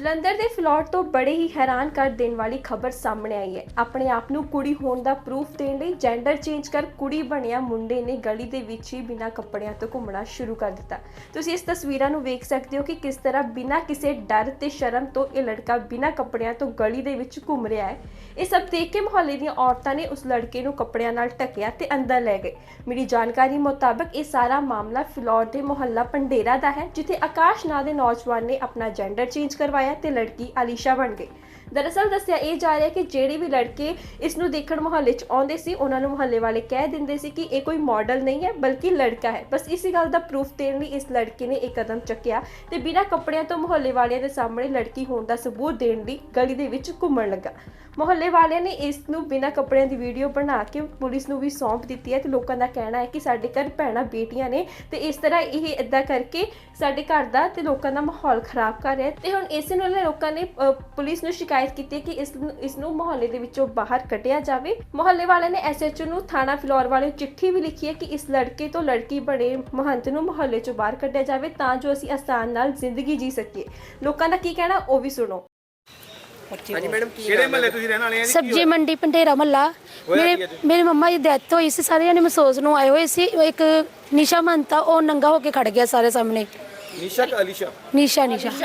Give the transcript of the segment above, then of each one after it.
ਜਲੰਧਰ ਦੇ ਫਲੋਟ ਤੋਂ ਬੜੇ ਹੀ ਹੈਰਾਨ ਕਰ ਦੇਣ ਵਾਲੀ ਖਬਰ ਸਾਹਮਣੇ ਆਈ ਹੈ। ਆਪਣੇ ਆਪ ਨੂੰ ਕੁੜੀ ਹੋਣ ਦਾ ਪ੍ਰੂਫ ਦੇਣ ਲਈ ਜੈਂਡਰ ਚੇਂਜ ਕਰ ਕੁੜੀ ਬਣਿਆ ਮੁੰਡੇ ਨੇ ਗਲੀ ਦੇ ਵਿੱਚ ਹੀ ਬਿਨਾਂ ਕੱਪੜਿਆਂ ਤੋਂ ਘੁੰਮਣਾ ਸ਼ੁਰੂ ਕਰ ਦਿੱਤਾ। ਤੁਸੀਂ ਇਸ ਤਸਵੀਰਾਂ ਨੂੰ ਵੇਖ ਸਕਦੇ ਹੋ ਕਿ ਕਿਸ ਤਰ੍ਹਾਂ ਬਿਨਾਂ ਕਿਸੇ ਡਰ ਤੇ ਸ਼ਰਮ ਤੋਂ ਇਹ ਲੜਕਾ ਬਿਨਾਂ ਕੱਪੜਿਆਂ ਤੋਂ ਗਲੀ ਦੇ ਵਿੱਚ ਘੁੰਮ ਰਿਹਾ ਹੈ। ਇਹ ਸਭ ਦੇਖ ਕੇ ਮੁਹੱਲੇ ਦੀਆਂ ਔਰਤਾਂ ਨੇ ਉਸ ਲੜਕੇ ਨੂੰ ਕੱਪੜਿਆਂ ਨਾਲ ਢੱਕਿਆ ਤੇ ਅੰਦਰ ਲੈ ਗਏ। ਮੇਰੀ ਜਾਣਕਾਰੀ ਮੁਤਾਬਕ ਇਹ ਸਾਰਾ ਮਾਮਲਾ ਫਿਲੌਰ ਦੇ ਮੁਹੱਲਾ ਪੰਡੇਰਾ ਦਾ ਹੈ, ਜਿੱਥੇ ਆਕਾਸ਼ ਨਾਂ ਦੇ ਨੌਜਵਾਨ ਨੇ ਆਪਣਾ ਜੈਂਡਰ ਚੇਂਜ ਕਰਵਾਇਆ। ਤੇ ਲੜਕੀ ਅਲੀਸ਼ਾ ਬਣ ਗਈ। ਦਰਅਸਲ ਦੱਸਿਆ ਇਹ ਜਾ ਰਿਹਾ ਕਿ ਜਿਹੜੇ ਵੀ ਲੜਕੇ ਇਸ ਨੂੰ ਦੇਖਣ ਮੁਹੱਲੇ 'ਚ ਆਉਂਦੇ ਸੀ, ਉਹਨਾਂ ਨੂੰ ਮੁਹੱਲੇ ਵਾਲੇ ਕਹਿ ਦਿੰਦੇ ਸੀ ਕਿ ਇਹ ਕੋਈ ਮਾਡਲ ਨਹੀਂ ਹੈ, ਬਲਕਿ ਲੜਕਾ ਹੈ। ਬਸ ਇਸੇ ਗੱਲ ਦਾ ਪ੍ਰੂਫ ਦੇਣ ਲਈ ਇਸ ਲੜਕੇ ਨੇ ਇਹ ਕਦਮ ਚੱਕਿਆ ਤੇ ਬਿਨਾਂ ਕੱਪੜਿਆਂ ਤੋਂ ਮੁਹੱਲੇ ਵਾਲਿਆਂ ਦੇ ਸਾਹਮਣੇ ਲੜਕੀ ਹੋਣ ਦਾ ਸਬੂਤ ਦੇਣ ਲਈ ਗਲੀ ਦੇ ਵਿੱਚ ਘੁੰਮਣ ਲੱਗਾ। ਮੁਹੱਲੇ ਵਾਲਿਆਂ ਨੇ ਇਸ ਨੂੰ ਬਿਨਾਂ ਕੱਪੜਿਆਂ ਦੀ ਵੀਡੀਓ ਬਣਾ ਕੇ ਪੁਲਿਸ ਨੂੰ ਵੀ ਸੌਂਪ ਦਿੱਤੀ ਹੈ ਤੇ ਲੋਕਾਂ ਦਾ ਕਹਿਣਾ ਹੈ ਕਿ ਸਾਡੇ ਘਰ ਭੈਣਾਂ ਬੇਟੀਆਂ ਨੇ ਤੇ ਇਸ ਤਰ੍ਹਾਂ ਇਹ ਇਦਾਂ ਕਰਕੇ ਸਾਡੇ ਘਰ ਦਾ ਤੇ ਲੋਕਾਂ ਦਾ ਮਾਹੌਲ ਖਰਾਬ ਕਰ ਰਿਹਾ ਤੇ ਹੁਣ ਇਸੇ ਨੂੰ ਲੈ ਲੋਕਾਂ ਨੇ ਪੁਲਿਸ ਨੂੰ ਸ਼ਿਕਾਇਤ ਕੀਤੀ ਕਿ ਇਸ ਨੂੰ ਇਸ ਨੂੰ ਮੁਹੱਲੇ ਦੇ ਵਿੱਚੋਂ ਬਾਹਰ ਕੱਢਿਆ ਜਾਵੇ। ਮੁਹੱਲੇ ਵਾਲਿਆਂ ਨੇ ਐਸਐਚਓ ਨੂੰ ਥਾਣਾ ਫਲੋਰ ਵਾਲੇ ਚਿੱਠੀ ਵੀ ਲਿਖੀ ਹੈ ਕਿ ਇਸ ਲੜਕੇ ਤੋਂ ਲੜਕੀ ਬਣੇ ਮਹੰਤ ਨੂੰ ਮੁਹੱਲੇ ਚੋਂ ਬਾਹਰ ਕੱਢਿਆ ਜਾਵੇ ਤਾਂ ਜੋ ਅਸੀਂ ਆਸਾਨ ਨਾਲ ਜ਼ਿੰਦਗੀ ਜੀ ਸਕੀਏ। ਲੋਕਾਂ ਦਾ ਕੀ ਕਹਿਣਾ ਉਹ ਵੀ ਸੁਣੋ। ਹਾਂਜੀ ਮੈਡਮ ਕੀ ਕਿਹੜੇ ਮਹੱਲੇ ਤੁਸੀਂ ਰਹਿਣ ਵਾਲੇ ਆ ਜੀ? ਸਬਜੀ ਮੰਡੀ ਪੰਡੇਰਾ ਮੱਲਾ ਮੇਰੇ ਮੇਰੇ ਮੰਮਾ ਦੀ ਡੈਥ ਹੋਈ ਸੀ ਸਾਰੇ ਜਣੇ ਮਹਿਸੂਸ ਨੂੰ ਆਏ ਹੋਏ ਸੀ। ਇੱਕ ਨਿਸ਼ਾ ਮੰਤਾ ਉਹ ਨੰਗਾ ਹੋ ਕੇ ਖੜ ਗਿਆ ਸਾਰੇ ਸਾਹਮਣੇ। ਨਿਸ਼ਾ ਕਿ ਅਲੀਸ਼ਾ? ਨਿਸ਼ਾ ਨਿਸ਼ਾ।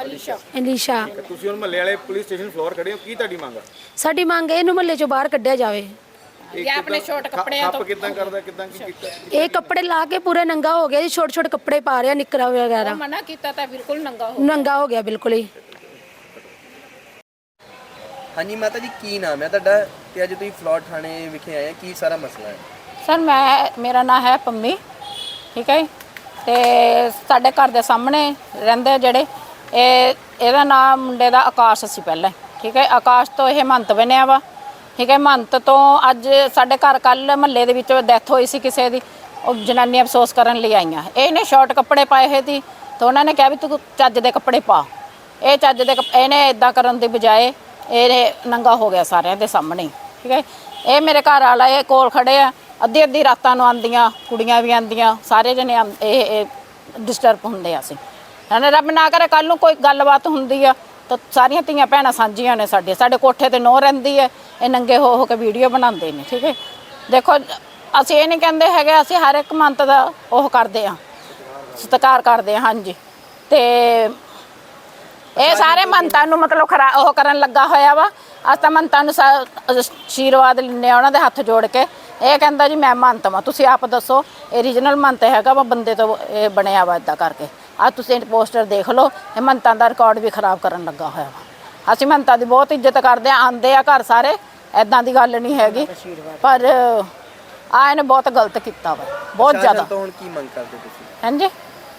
ਅਲੀਸ਼ਾ ਤੁਸੀਂ ਹੁਣ ਮਹੱਲੇ ਵਾਲੇ ਪੁਲਿਸ ਸਟੇਸ਼ਨ ਫਲੋਰ ਖੜੇ ਹੋ ਕੀ ਤੁਹਾਡੀ ਮੰਗ ਆ? ਸਾਡੀ ਮੰਗ ਹੈ ਇਹਨੂੰ ਮਹੱਲੇ ਚੋਂ ਬਾਹਰ ਕੱਢਿਆ ਜਾਵੇ। ਇਹ ਆਪਣੇ ਛੋਟ ਕੱਪੜਿਆਂ ਤੋਂ ਕਿਦਾਂ ਕਰਦਾ ਕਿਦਾਂ ਕੀ ਕੀਤਾ? ਇਹ ਕੱਪੜੇ ਲਾ ਕੇ ਪੂਰੇ ਨੰਗਾ ਹੋ ਗਿਆ ਜੀ ਛੋਟੇ ਛੋਟੇ ਕੱਪੜੇ ਪਾ ਰਿਹਾ ਨਿਕਰਾ ਵਗੈਰਾ। ਮਨਾ ਕੀਤਾ ਤਾਂ ਬਿਲਕੁਲ ਨੰਗਾ ਹੋ ਨੰਗਾ ਹੋ ਗਿਆ ਬਿਲਕੁਲ ਹੀ। ਹਾਂਜੀ ਮਾਤਾ ਜੀ ਕੀ ਨਾਮ ਹੈ ਤੁਹਾਡਾ? ਤੇ ਅੱਜ ਤੁਸੀਂ ਫਲੋਰ ਥਾਣੇ ਵਿਖੇ ਆਏ ਆ ਕੀ ਸਾਰਾ ਮਸਲਾ ਹੈ? ਸਰ ਮੈਂ ਮੇਰਾ ਨਾਮ ਹੈ ਪੰਮੀ ਠੀਕ ਹੈ ਜੀ। ਤੇ ਸਾਡੇ ਘਰ ਦੇ ਸਾਹਮਣੇ ਰਹਿੰਦੇ ਜਿਹੜੇ ਇਹ ਇਹਦਾ ਨਾਮ ਮੁੰਡੇ ਦਾ ਆਕਾਸ਼ ਸੀ ਪਹਿਲਾਂ ਠੀਕ ਹੈ ਆਕਾਸ਼ ਤੋਂ ਇਹ ਮੰਤ ਬਣਿਆ ਵਾ ਠੀਕ ਹੈ ਮੰਤ ਤੋਂ ਅੱਜ ਸਾਡੇ ਘਰ ਕੱਲ ਮਹੱਲੇ ਦੇ ਵਿੱਚ ਡੈਥ ਹੋਈ ਸੀ ਕਿਸੇ ਦੀ ਉਹ ਜਨਾਨੀਆਂ ਅਫਸੋਸ ਕਰਨ ਲਈ ਆਈਆਂ ਇਹਨੇ ਸ਼ਾਰਟ ਕੱਪੜੇ ਪਾਏ ਹੋਏ ਸੀ ਤਾਂ ਉਹਨਾਂ ਨੇ ਕਿਹਾ ਵੀ ਤੂੰ ਚੱਜ ਦੇ ਕੱਪੜੇ ਪਾ ਇਹ ਚੱਜ ਦੇ ਕੱਪ- ਇਹਨੇ ਇਦਾਂ ਕਰਨ ਦੀ ਬਜਾਏ ਇਹ ਨੰਗਾ ਹੋ ਗਿਆ ਸਾਰਿਆਂ ਦੇ ਸਾਹਮਣੇ ਹੀ, ਠੀਕ ਹੈ ਇਹ ਮੇਰੇ ਘਰ ਵਾਲਾ ਇਹ ਕੋਲ ਖੜੇ ਆ ਅੱਧੀ ਅੱਧੀ ਰਾਤਾਂ ਨੂੰ ਆਂਦੀਆਂ ਕੁੜੀਆਂ ਵੀ ਆਂਦੀਆਂ ਸਾਰੇ ਜਣੇ ਆਂ- ਇਹ ਡਿਸਟਰਬ ਹੁੰਦੇ ਆ ਅਸੀਂ। ਹਨਾ ਰੱਬ ਨਾ ਕਰੇ ਕੱਲ ਨੂੰ ਕੋਈ ਗੱਲਬਾਤ ਹੁੰਦੀ ਆ, ਤਾਂ ਸਾਰੀਆਂ ਧੀਆਂ ਭੈਣਾਂ ਸਾਂਝੀਆਂ ਨੇ ਸਾਡੇ। ਸਾਡੇ ਕੋਠੇ ਤੇ ਨੋ ਰਹਿੰਦੀ ਹੈ ਇਹ ਨੰਗੇ ਹੋ ਹੋ ਕੇ ਵੀਡੀਓ ਬਣਾਉਂਦੇ ਨੇ, ਠੀਕ ਹੈ? ਦੇਖੋ, ਅਸੀਂ ਇਹ ਨਹੀਂ ਕਹਿੰਦੇ ਹੈਗੇ, ਅਸੀਂ ਹਰ ਇੱਕ ਮੰਤ ਦਾ ਉਹ ਕਰਦੇ ਆ ਸਤਿਕਾਰ ਕਰਦੇ ਆ ਹਾਂਜੀ। ਤੇ ਇਹ ਸਾਰੇ ਮੰਤਾਂ ਨੂੰ ਮਤਲਬ ਖਰਾ, ਉਹ ਕਰਨ ਲੱਗਾ ਹੋਇਆ ਵਾ। ਅਸੀਂ ਤਾਂ ਮੰਤਾਂ ਨੂੰ ਸਾ- ਆਸ਼ੀਰਵਾਦ ਲੈਂਦੇ ਲੈਣੇ ਉਹਨਾਂ ਦੇ ਹੱਥ ਜੋੜ ਕੇ। ਇਹ ਕਹਿੰਦਾ ਜੀ ਮੈਂ ਮੰਤ ਵਾਂ। ਤੁਸੀਂ ਆਪ ਦੱਸੋ ਇਹ ਰੀਜਨਲ ਮੰਤ ਹੈਗਾ ਵਾ ਬੰਦੇ ਤੋਂ ਇਹ ਬਣਿਆ ਵਾ ਇਦਾਂ ਕਰਕੇ। ਆ ਤੁਸੀਂ ਪੋਸਟਰ ਦੇਖ ਲਓ ਇਹ ਮੰਤਾਂ ਦਾ ਰਿਕਾਰਡ ਵੀ ਖਰਾਬ ਕਰਨ ਲੱਗਾ ਹੋਇਆ ਵਾ। ਅਸੀਂ ਮੰਤਾਂ ਦੀ ਬਹੁਤ ਇੱਜ਼ਤ ਕਰਦੇ ਆ ਆਂਦੇ ਆ ਘਰ ਸਾਰੇ ਐਦਾਂ ਦੀ ਗੱਲ ਨਹੀਂ ਹੈਗੀ। ਪਰ ਆ ਇਹਨੇ ਬਹੁਤ ਗਲਤ ਕੀਤਾ ਵਾ ਬਹੁਤ ਜ਼ਿਆਦਾ। ਤੋਂ ਹੁਣ ਕੀ ਮੰਗ ਕਰਦੇ ਤੁਸੀਂ? ਹਾਂਜੀ?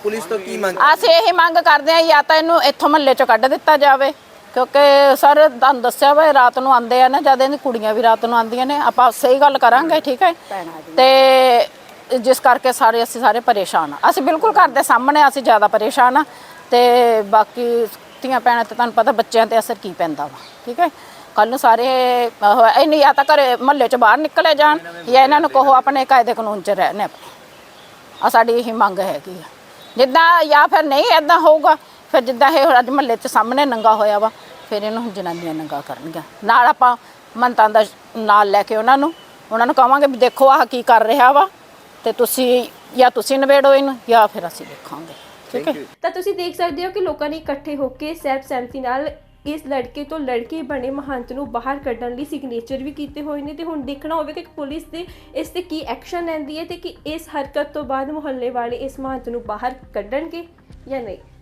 ਪੁਲਿਸ ਤੋਂ ਕੀ ਮੰਗ ਅਸੀਂ ਇਹੀ ਮੰਗ ਕਰਦੇ ਹਾਂ ਜਾਂ ਤਾਂ ਇਹਨੂੰ ਇੱਥੋਂ ਮਹੱਲੇ ਚੋਂ ਕੱਢ ਦਿੱਤਾ ਜਾਵੇ। ਕਿਉਂਕਿ ਸਰ ਤੁਹਾਨੂੰ ਦੱਸਿਆ ਵਾ ਇਹ ਰਾਤ ਨੂੰ ਆਉਂਦੇ ਆ ਨਾ ਜਦ ਇਹਦੀ ਕੁੜੀਆਂ ਵੀ ਰਾਤ ਨੂੰ ਆਉਂਦੀਆਂ ਨੇ ਆਪਾਂ ਸਹੀ ਗੱਲ ਕਰਾਂਗੇ ਠੀਕ ਹੈ? ਤੇ ਜਿਸ ਕਰਕੇ ਸਾਰੇ ਅਸੀਂ ਸਾਰੇ ਪਰੇਸ਼ਾਨ ਆ। ਅਸੀਂ ਬਿਲਕੁਲ ਘਰ ਦੇ ਸਾਹਮਣੇ ਅਸੀਂ ਜ਼ਿਆਦਾ ਪਰੇਸ਼ਾਨ ਆ। ਤੇ ਬਾਕੀ ਧੀਆਂ ਭੈਣਾਂ ਤੇ ਤੁਹਾਨੂੰ ਪਤਾ ਬੱਚਿਆਂ ਤੇ ਅਸਰ ਕੀ ਪੈਂਦਾ ਵਾ ਠੀਕ ਹੈ? ਕੱਲ ਨੂੰ ਸਾਰੇ ਇਹਨੂੰ ਜਾਂ ਤਾਂ ਘਰੇ ਮਹੱਲੇ ਚ ਬਾਹਰ ਨਿਕਲੇ ਜਾਣ ਜਾਂ ਇਹਨਾਂ ਨੂੰ ਕਹੋ ਆਪਣੇ ਕਾਇਦੇ ਕਾਨੂੰਨ ਚ ਰਹਿਣੇ ਆਪਣੇ। ਆ ਸਾਡੀ ਇਹੀ ਮੰਗ ਹੈਗੀ ਆ। ਜਿੱਦਾਂ ਜਾਂ ਫਿਰ ਨਹੀਂ ਐਦਾਂ ਹੋਊਗਾ ਫਿਰ ਜਿੱਦਾਂ ਇਹ ਅੱਜ ਮਹੱਲੇ 'ਚ ਸਾਹਮਣੇ ਨੰਗਾ ਹੋਇਆ ਵਾ ਫਿਰ ਇਹਨੂੰ ਜਨਾਨੀਆਂ ਨੰਗਾ ਕਰਨਗੀਆਂ। ਨਾਲ ਆਪਾਂ ਮੰਤਾਂ ਦਾ ਨਾਲ ਲੈ ਕੇ ਉਹਨਾਂ ਨੂੰ ਉਹਨਾਂ ਨੂੰ ਕਹਾਂਗੇ ਵੀ ਦੇਖੋ ਆਹ ਕੀ ਕਰ ਰਿਹਾ ਵਾ ਤੇ ਤੁਸੀਂ ਜਾਂ ਤੁਸੀਂ ਨਵੇੜੋ ਇਹਨੂੰ ਜਾਂ ਫਿਰ ਅਸੀਂ ਦੇਖਾਂਗੇ। ਠੀਕ ਹੈ? ਤਾਂ ਤੁਸੀਂ ਦੇਖ ਸਕਦੇ ਹੋ ਕਿ ਲੋਕਾਂ ਨੇ ਇਕੱਠੇ ਹੋ ਕੇ ਸਹਿਬ ਸਹਿਮਤੀ ਨਾਲ ਇਸ ਲੜਕੇ ਤੋਂ ਲੜਕੇ ਬਣੇ ਮਹੰਤ ਨੂੰ ਬਾਹਰ ਕੱਢਣ ਲਈ ਸਿਗਨੇਚਰ ਵੀ ਕੀਤੇ ਹੋਏ ਨੇ ਤੇ ਹੁਣ ਦੇਖਣਾ ਹੋਵੇਗਾ ਕਿ ਪੁਲਿਸ ਦੇ ਇਸ ਤੇ ਕੀ ਐਕਸ਼ਨ ਲੈਂਦੀ ਹੈ ਤੇ ਕਿ ਇਸ ਹਰਕਤ ਤੋਂ ਬਾਅਦ ਮੁਹੱਲੇ ਵਾਲੇ ਇਸ ਮਹੰਤ ਨੂੰ ਬਾਹਰ ਕੱਢਣਗੇ ਜਾਂ ਨਹੀਂ।